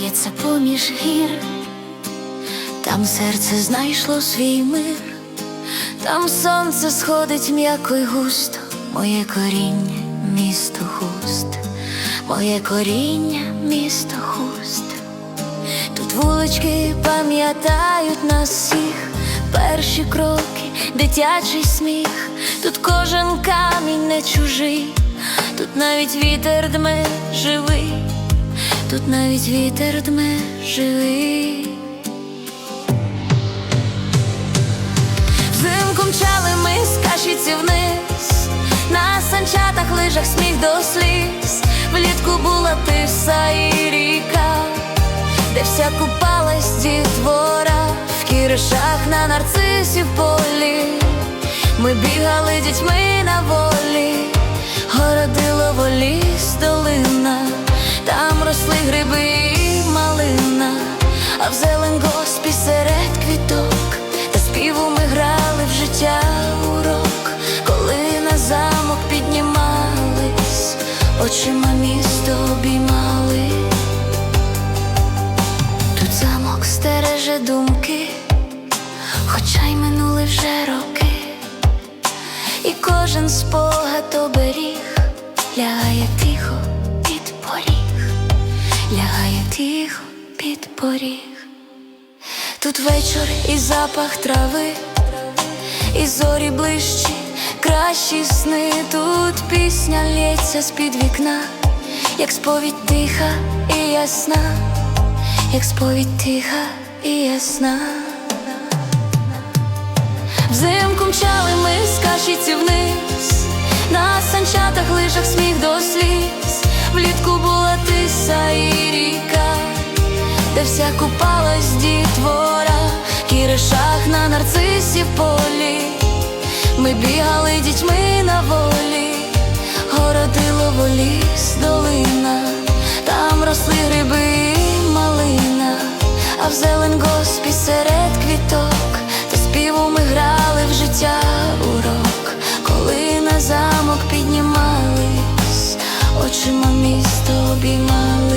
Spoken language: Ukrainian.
Б'ється поміж гір, там серце знайшло свій мир, там сонце сходить м'яко й густо, моє коріння, місто хуст, моє коріння, місто хуст, тут вулички пам'ятають нас всіх, перші кроки, дитячий сміх, тут кожен камінь не чужий, тут навіть вітер дме живий тут навіть вітер дме живий. Взимку мчали ми з кашиці вниз, на санчатах лижах сміх до сліз, влітку була тиса і ріка, де вся купалась дітвора, в кіришах на нарцисі в полі. Ми бігали дітьми на волі, зелень серед квіток, та співу ми грали в життя урок, коли на замок піднімались, очима місто обіймали. Тут замок стереже думки, хоча й минули вже роки, і кожен спогад оберіг лягає тихо під поріг, лягає тихо під поріг. Тут вечір і запах трави, і зорі ближчі, кращі сни, тут пісня лється з-під вікна, як сповідь тиха і ясна, як сповідь тиха і ясна. Взимку мчали ми з кашиці вниз, на санчатах лижах сміх до сліз, влітку була тиса і ріка, де вся купалась дітвора, кіришах на нарцисі полі. Ми бігали дітьми на волі, городило воліс долина, там росли гриби і малина, а в зелень госпі серед квіток, та співу ми грали в життя урок, коли на замок піднімались, очима місто обіймали.